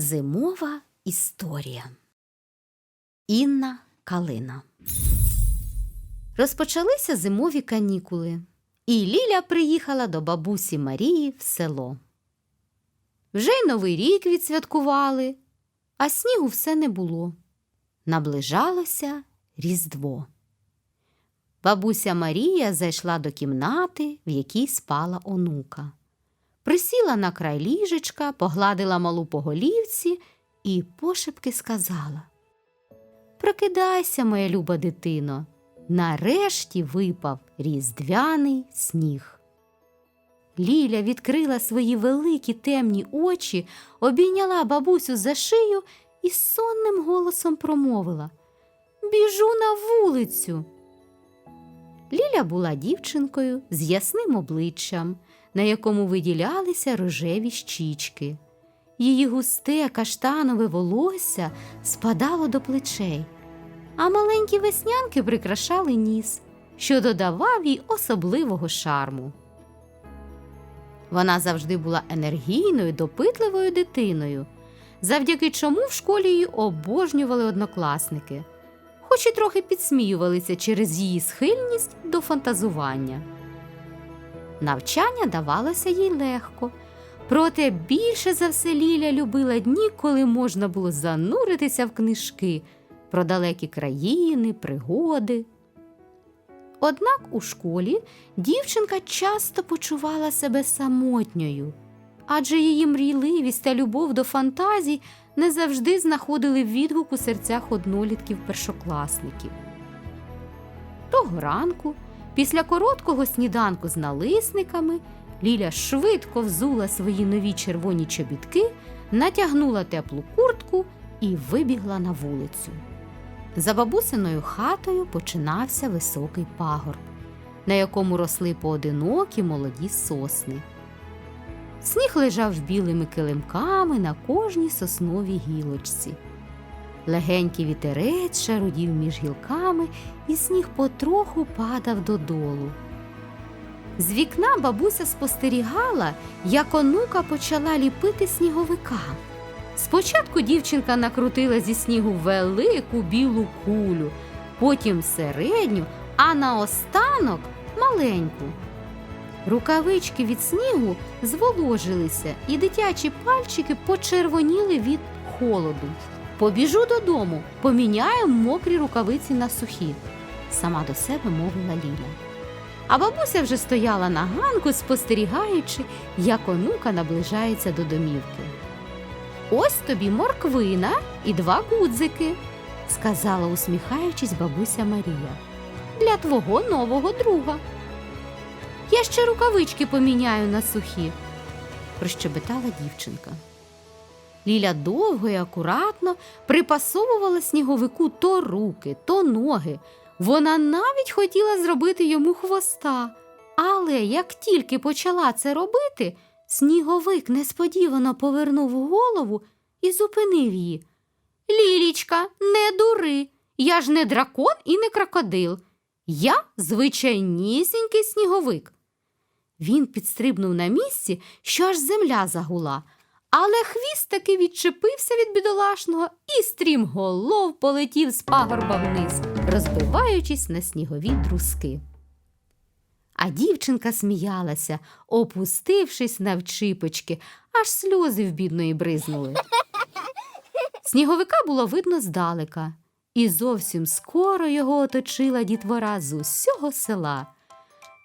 Зимова історія. Інна Калина. Розпочалися зимові канікули, і Ліля приїхала до бабусі Марії в село. Вже й новий рік відсвяткували, а снігу все не було. Наближалося Різдво. Бабуся Марія зайшла до кімнати, в якій спала онука. Присіла на край ліжечка, погладила малу по голівці і пошепки сказала: Прокидайся, моя люба дитино, нарешті випав різдвяний сніг. Ліля відкрила свої великі темні очі, обійняла бабусю за шию і сонним голосом промовила Біжу на вулицю. Ліля була дівчинкою з ясним обличчям, на якому виділялися рожеві щічки. Її густе каштанове волосся спадало до плечей, а маленькі веснянки прикрашали ніс, що додавав їй особливого шарму. Вона завжди була енергійною, допитливою дитиною, завдяки чому в школі її обожнювали однокласники, хоч і трохи підсміювалися через її схильність до фантазування. Навчання давалося їй легко, проте більше за все Ліля любила дні, коли можна було зануритися в книжки про далекі країни, пригоди. Однак у школі дівчинка часто почувала себе самотньою, адже її мрійливість та любов до фантазій не завжди знаходили відгук у серцях однолітків першокласників. Того ранку, після короткого сніданку з налисниками, Ліля швидко взула свої нові червоні чобітки, натягнула теплу куртку і вибігла на вулицю. За бабусиною хатою починався високий пагорб, на якому росли поодинокі молоді сосни. Сніг лежав білими килимками на кожній сосновій гілочці. Легенький вітерець шарудів між гілками, і сніг потроху падав додолу. З вікна бабуся спостерігала, як онука почала ліпити сніговика. Спочатку дівчинка накрутила зі снігу велику білу кулю, потім середню, а наостанок маленьку. Рукавички від снігу зволожилися, і дитячі пальчики почервоніли від холоду. Побіжу додому, поміняю мокрі рукавиці на сухі, сама до себе мовила Ліля. А бабуся вже стояла на ганку, спостерігаючи, як онука наближається до домівки. Ось тобі морквина і два гудзики, сказала, усміхаючись бабуся Марія, для твого нового друга. Я ще рукавички поміняю на сухі, прищебетала дівчинка. Ліля довго і акуратно припасовувала сніговику то руки, то ноги. Вона навіть хотіла зробити йому хвоста. Але як тільки почала це робити, сніговик несподівано повернув голову і зупинив її. Лілічка, не дури, я ж не дракон і не крокодил. Я звичайнісінький сніговик. Він підстрибнув на місці, що аж земля загула, але хвіст таки відчепився від бідолашного і стрім голов полетів з пагорба вниз, розбиваючись на снігові друзки. А дівчинка сміялася, опустившись навчипочки, аж сльози в бідної бризнули. Сніговика було видно здалека, і зовсім скоро його оточила дітвора з усього села.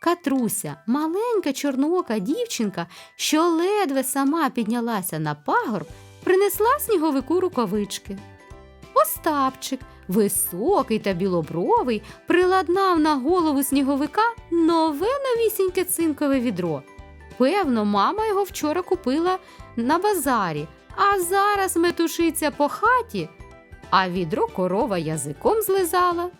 Катруся, маленька чорноока дівчинка, що ледве сама піднялася на пагорб, принесла сніговику рукавички. Остапчик, високий та білобровий, приладнав на голову сніговика нове новісіньке цинкове відро. Певно, мама його вчора купила на базарі, а зараз метушиться по хаті, а відро корова язиком злизала.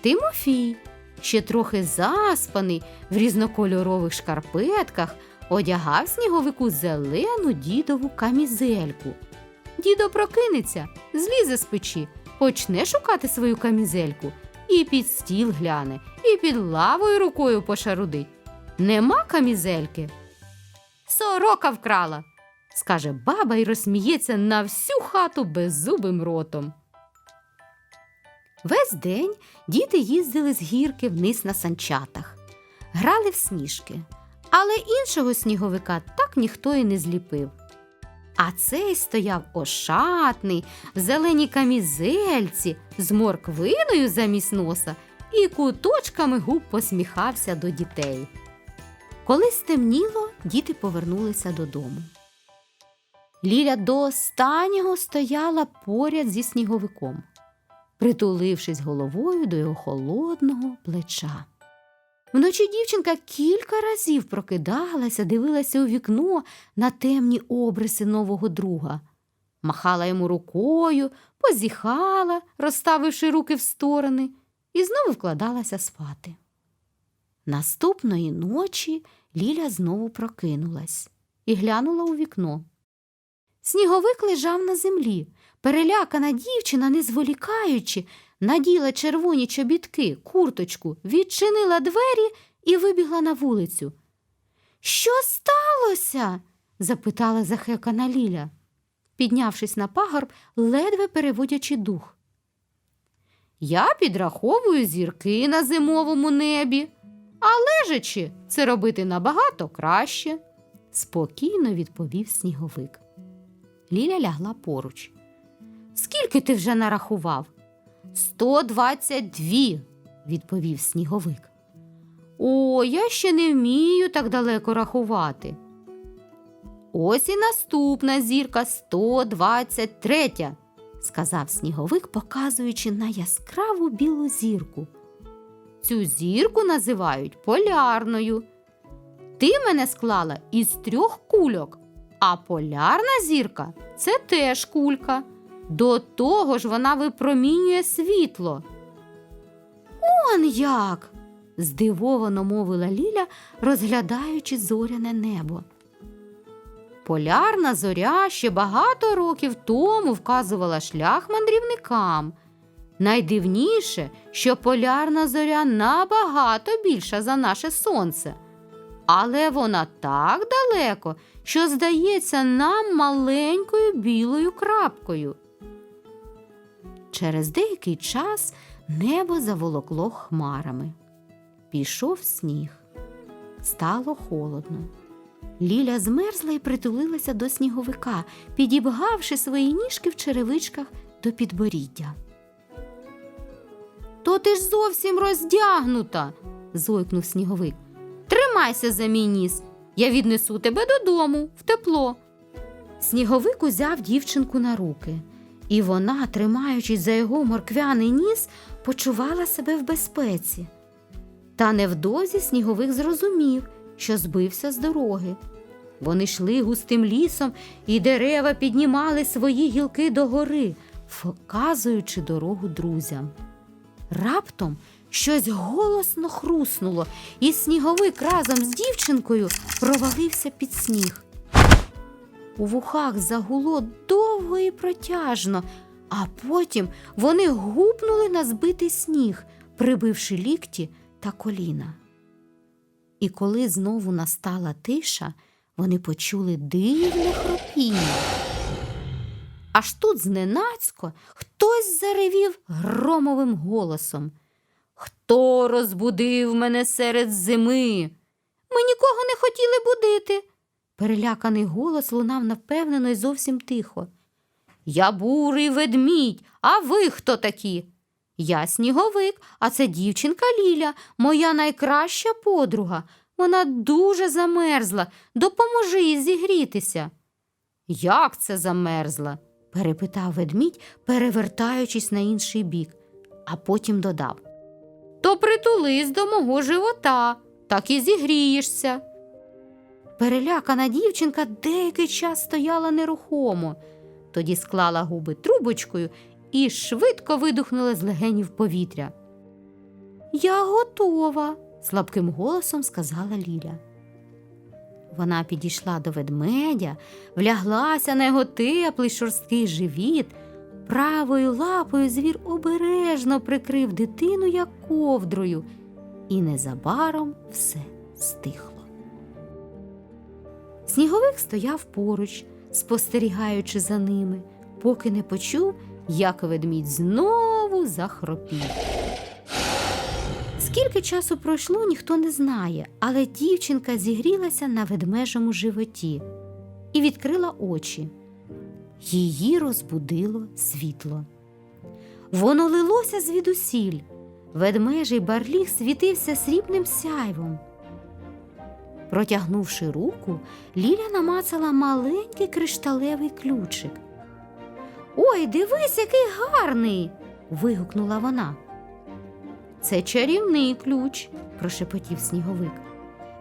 Тимофій, ще трохи заспаний в різнокольорових шкарпетках, одягав сніговику зелену дідову камізельку. Дідо прокинеться, злізе з печі, почне шукати свою камізельку, і під стіл гляне, і під лавою рукою пошарудить. Нема камізельки. Сорока вкрала, скаже баба і розсміється на всю хату беззубим ротом. Весь день діти їздили з гірки вниз на санчатах, грали в сніжки, але іншого сніговика так ніхто і не зліпив. А цей стояв ошатний, в зеленій камізельці, з морквиною замість носа і куточками губ посміхався до дітей. Коли стемніло, діти повернулися додому. Ліля до останнього стояла поряд зі сніговиком, притулившись головою до його холодного плеча. Вночі дівчинка кілька разів прокидалася, дивилася у вікно на темні обриси нового друга, махала йому рукою, позіхала, розставивши руки в сторони, і знову вкладалася спати. Наступної ночі Ліля знову прокинулась і глянула у вікно. Сніговик лежав на землі. Перелякана дівчина, не зволікаючи, наділа червоні чобітки, курточку, відчинила двері і вибігла на вулицю. Що сталося? запитала захекана Ліля, піднявшись на пагорб, ледве переводячи дух. Я підраховую зірки на зимовому небі, а лежачи це робити набагато краще, спокійно відповів сніговик. Ліля лягла поруч. Скільки ти вже нарахував? Сто двадцять дві, відповів сніговик. О, я ще не вмію так далеко рахувати. Ось і наступна зірка 123, сказав сніговик, показуючи на яскраву білу зірку. Цю зірку називають полярною. Ти мене склала із трьох кульок, а полярна зірка це теж кулька. До того ж вона випромінює світло. Он як. здивовано мовила Ліля, розглядаючи зоряне небо. Полярна зоря ще багато років тому вказувала шлях мандрівникам. Найдивніше, що полярна зоря набагато більша за наше сонце, але вона так далеко, що здається нам маленькою білою крапкою. Через деякий час небо заволокло хмарами. Пішов сніг. Стало холодно. Ліля змерзла і притулилася до сніговика, підібгавши свої ніжки в черевичках до підборіддя. То ти ж зовсім роздягнута, зойкнув сніговик. Тримайся за мій ніс. Я віднесу тебе додому в тепло. Сніговик узяв дівчинку на руки, і вона, тримаючись за його морквяний ніс, почувала себе в безпеці. Та невдовзі сніговик зрозумів, що збився з дороги. Вони йшли густим лісом, і дерева піднімали свої гілки догори, вказуючи дорогу друзям. Раптом щось голосно хруснуло, і сніговик разом з дівчинкою провалився під сніг. У вухах загуло довго і протяжно, а потім вони гупнули на збитий сніг, прибивши лікті та коліна. І коли знову настала тиша, вони почули дивне хропіння. Аж тут зненацько хтось заревів громовим голосом. Хто розбудив мене серед зими? Ми нікого не хотіли будити. Переляканий голос лунав напевнено й зовсім тихо. Я бурий ведмідь, а ви хто такі? Я сніговик, а це дівчинка Ліля, моя найкраща подруга. Вона дуже замерзла. Допоможи їй зігрітися. Як це замерзла? перепитав ведмідь, перевертаючись на інший бік, а потім додав. То притулись до мого живота, так і зігрієшся. Перелякана дівчинка деякий час стояла нерухомо, тоді склала губи трубочкою і швидко видухнула з легенів повітря. Я готова, слабким голосом сказала Ліля. Вона підійшла до ведмедя, вляглася на його теплий шорсткий живіт. Правою лапою звір обережно прикрив дитину як ковдрою, і незабаром все стихло. Сніговик стояв поруч, спостерігаючи за ними, поки не почув, як ведмідь знову захропів. Скільки часу пройшло, ніхто не знає, але дівчинка зігрілася на ведмежому животі і відкрила очі. Її розбудило світло. Воно лилося звідусіль. Ведмежий барліг світився срібним сяйвом. Протягнувши руку, Ліля намацала маленький кришталевий ключик. Ой, дивись, який гарний. вигукнула вона. Це чарівний ключ, прошепотів сніговик.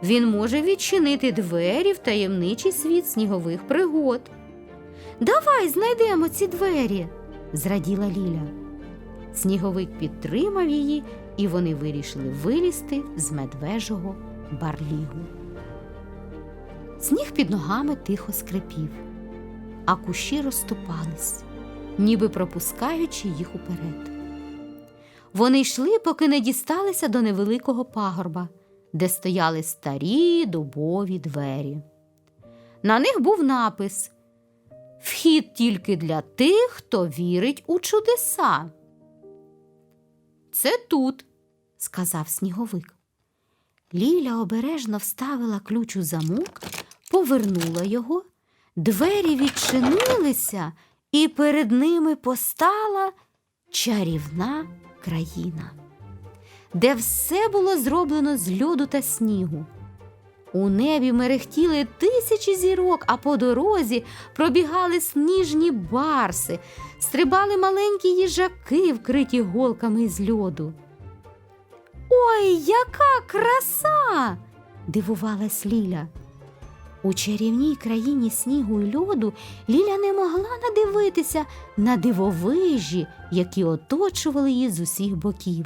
Він може відчинити двері в таємничий світ снігових пригод. Давай знайдемо ці двері, зраділа Ліля. Сніговик підтримав її, і вони вирішили вилізти з медвежого барлігу. Сніг під ногами тихо скрипів, а кущі розступались, ніби пропускаючи їх уперед. Вони йшли, поки не дісталися до невеликого пагорба, де стояли старі дубові двері. На них був напис Вхід тільки для тих, хто вірить у чудеса. Це тут, сказав сніговик. Ліля обережно вставила ключ у замок, повернула його, двері відчинилися, і перед ними постала чарівна країна, де все було зроблено з льоду та снігу. У небі мерехтіли тисячі зірок, а по дорозі пробігали сніжні барси, стрибали маленькі їжаки, вкриті голками із льоду. Ой, яка краса! дивувалась Ліля. У чарівній країні снігу й льоду Ліля не могла надивитися на дивовижі, які оточували її з усіх боків.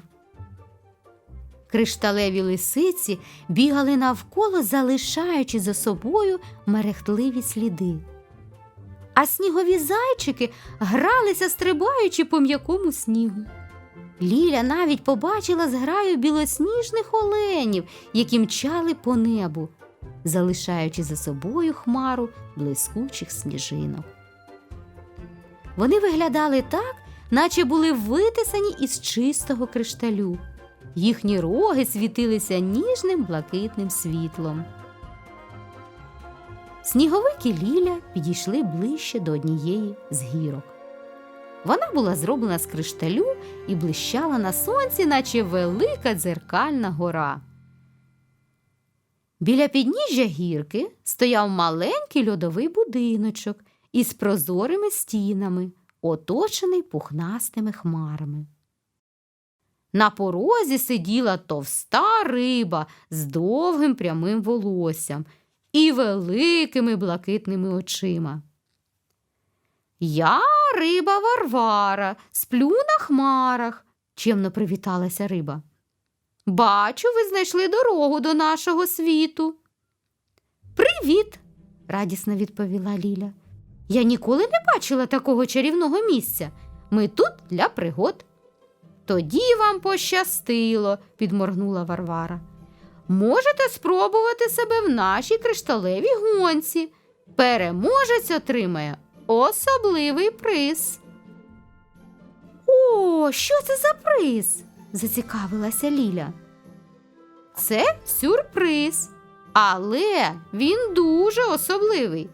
Кришталеві лисиці бігали навколо, залишаючи за собою мерехтливі сліди. А снігові зайчики гралися, стрибаючи по м'якому снігу. Ліля навіть побачила зграю білосніжних оленів, які мчали по небу, залишаючи за собою хмару блискучих сніжинок. Вони виглядали так, наче були витисані із чистого кришталю. Їхні роги світилися ніжним блакитним світлом. Сніговик і Ліля підійшли ближче до однієї з гірок. Вона була зроблена з кришталю і блищала на сонці, наче велика дзеркальна гора. Біля підніжжя гірки стояв маленький льодовий будиночок із прозорими стінами, оточений пухнастими хмарами. На порозі сиділа товста риба з довгим прямим волоссям і великими блакитними очима. Я риба Варвара, сплю на хмарах, чемно привіталася риба. Бачу, ви знайшли дорогу до нашого світу. Привіт, радісно відповіла Ліля. Я ніколи не бачила такого чарівного місця. Ми тут для пригод. Тоді вам пощастило, підморгнула Варвара. Можете спробувати себе в нашій кришталевій гонці. Переможець отримає особливий приз. О, що це за приз? Зацікавилася Ліля. Це сюрприз, але він дуже особливий.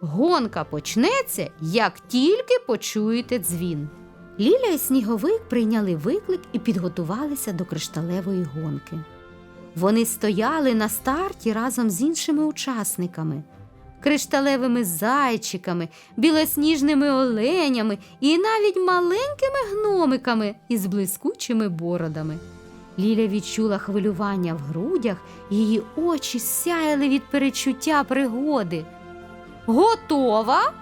Гонка почнеться, як тільки почуєте дзвін. Ліля і сніговик прийняли виклик і підготувалися до кришталевої гонки. Вони стояли на старті разом з іншими учасниками, кришталевими зайчиками, білосніжними оленями і навіть маленькими гномиками із блискучими бородами. Ліля відчула хвилювання в грудях, її очі сяяли від перечуття пригоди. Готова?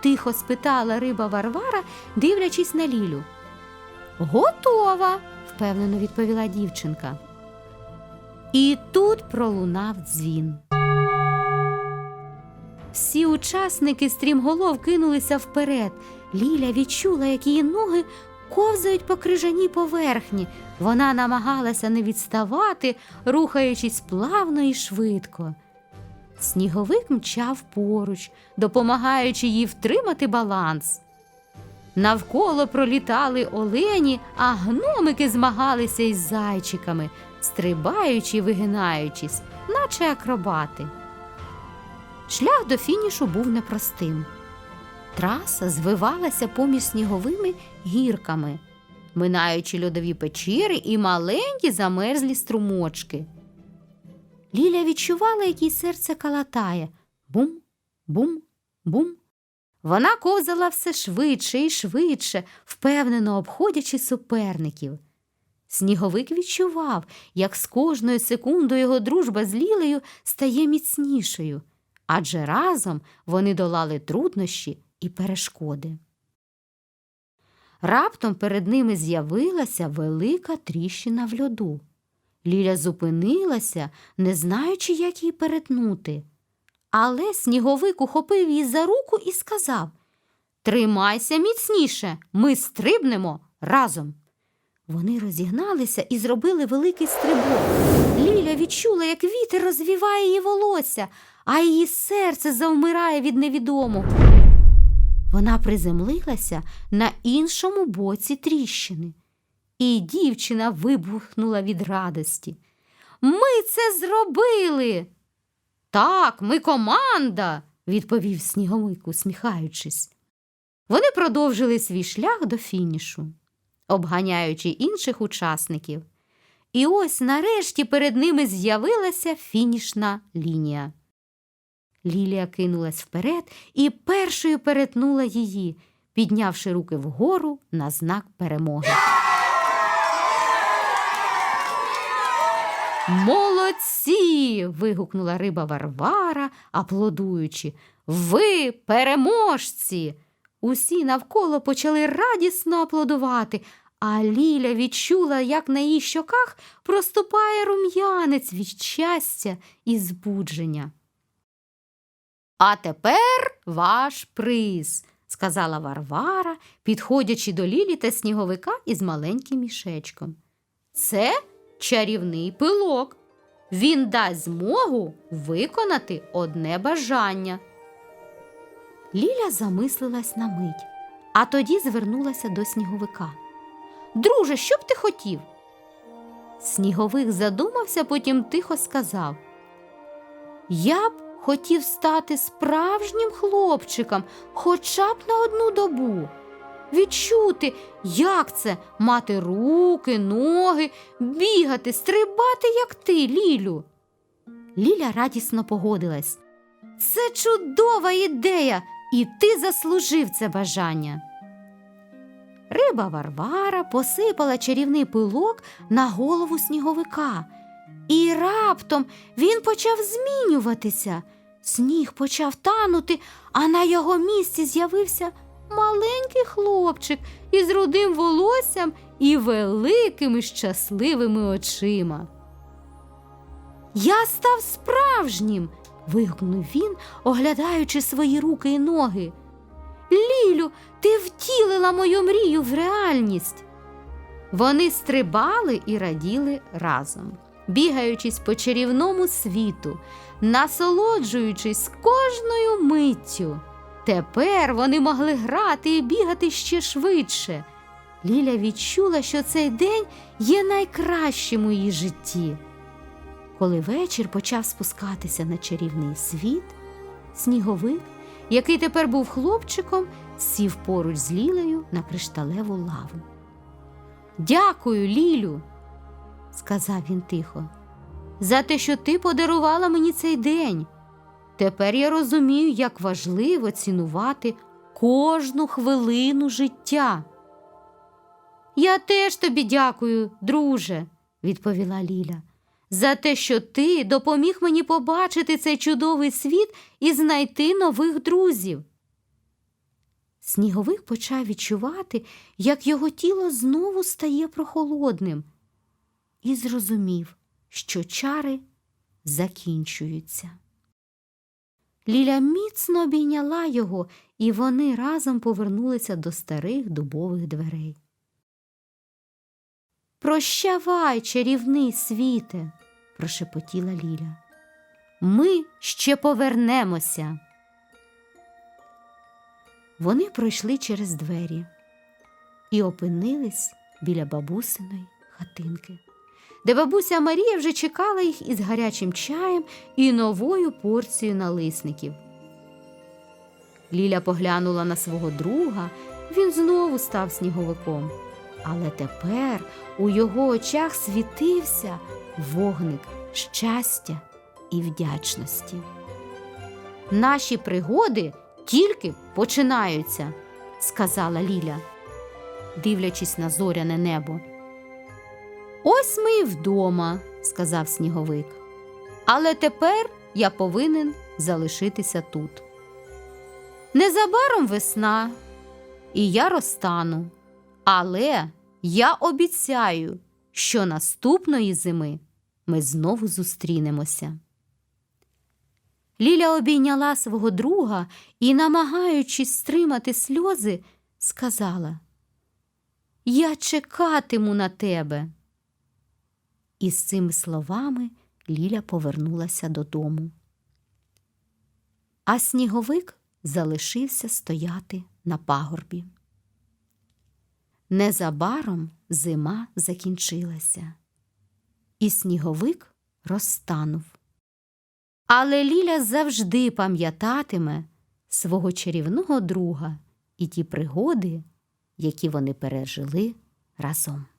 тихо спитала риба Варвара, дивлячись на Лілю. Готова, впевнено відповіла дівчинка. І тут пролунав дзвін. Всі учасники стрімголов кинулися вперед. Ліля відчула, як її ноги ковзають по крижаній поверхні. Вона намагалася не відставати, рухаючись плавно і швидко. Сніговик мчав поруч, допомагаючи їй втримати баланс. Навколо пролітали олені, а гномики змагалися із зайчиками, стрибаючи й вигинаючись, наче акробати. Шлях до фінішу був непростим. Траса звивалася поміж сніговими гірками, минаючи льодові печери і маленькі замерзлі струмочки. Ліля відчувала, як їй серце калатає бум, бум, бум. Вона ковзала все швидше і швидше, впевнено обходячи суперників. Сніговик відчував, як з кожною секундою його дружба з Лілею стає міцнішою, адже разом вони долали труднощі і перешкоди. Раптом перед ними з'явилася велика тріщина в льоду. Ліля зупинилася, не знаючи, як її перетнути. Але сніговик ухопив її за руку і сказав Тримайся міцніше, ми стрибнемо разом. Вони розігналися і зробили великий стрибок. Ліля відчула, як вітер розвіває її волосся, а її серце завмирає від невідомого. Вона приземлилася на іншому боці тріщини, і дівчина вибухнула від радості. Ми це зробили. Так, ми команда, відповів сніговик, усміхаючись. Вони продовжили свій шлях до фінішу, обганяючи інших учасників. І ось нарешті перед ними з'явилася фінішна лінія. Лілія кинулась вперед і першою перетнула її, піднявши руки вгору на знак перемоги. Молодці. вигукнула риба Варвара, аплодуючи. Ви переможці. Усі навколо почали радісно аплодувати, а Ліля відчула, як на її щоках проступає рум'янець від щастя і збудження. А тепер ваш приз, сказала Варвара, підходячи до Лілі та сніговика із маленьким мішечком. Це чарівний пилок. Він дасть змогу виконати одне бажання. Ліля замислилась на мить, а тоді звернулася до сніговика. Друже, що б ти хотів? Сніговик задумався, потім тихо сказав. Я б хотів стати справжнім хлопчиком хоча б на одну добу. Відчути, як це мати руки, ноги, бігати, стрибати, як ти, Лілю. Ліля радісно погодилась. Це чудова ідея, і ти заслужив це бажання. Риба Варвара посипала чарівний пилок на голову сніговика, і раптом він почав змінюватися. Сніг почав танути, а на його місці з'явився маленький хлопчик із рудим волоссям і великими щасливими очима. Я став справжнім. вигукнув він, оглядаючи свої руки і ноги. Лілю, ти втілила мою мрію в реальність. Вони стрибали і раділи разом, бігаючись по чарівному світу, насолоджуючись кожною миттю. Тепер вони могли грати і бігати ще швидше. Ліля відчула, що цей день є найкращим у її житті. Коли вечір почав спускатися на чарівний світ, сніговик, який тепер був хлопчиком, сів поруч з Лілею на кришталеву лаву. Дякую, Лілю, сказав він тихо, за те, що ти подарувала мені цей день. Тепер я розумію, як важливо цінувати кожну хвилину життя. Я теж тобі дякую, друже, відповіла Ліля, за те, що ти допоміг мені побачити цей чудовий світ і знайти нових друзів. Сніговик почав відчувати, як його тіло знову стає прохолодним, і зрозумів, що чари закінчуються. Ліля міцно обійняла його, і вони разом повернулися до старих дубових дверей. Прощавай, чарівний світе, прошепотіла Ліля. Ми ще повернемося. Вони пройшли через двері і опинились біля бабусиної хатинки, де бабуся Марія вже чекала їх із гарячим чаєм і новою порцією налисників. Ліля поглянула на свого друга, він знову став сніговиком. Але тепер у його очах світився вогник щастя і вдячності. Наші пригоди тільки починаються, сказала Ліля, дивлячись на зоряне небо. Ось ми і вдома, сказав сніговик. Але тепер я повинен залишитися тут. Незабаром весна, і я розтану. Але я обіцяю, що наступної зими ми знову зустрінемося. Ліля обійняла свого друга і, намагаючись стримати сльози, сказала: Я чекатиму на тебе. І з цими словами Ліля повернулася додому. А сніговик залишився стояти на пагорбі. Незабаром зима закінчилася, і сніговик розтанув. Але Ліля завжди пам'ятатиме свого чарівного друга і ті пригоди, які вони пережили разом.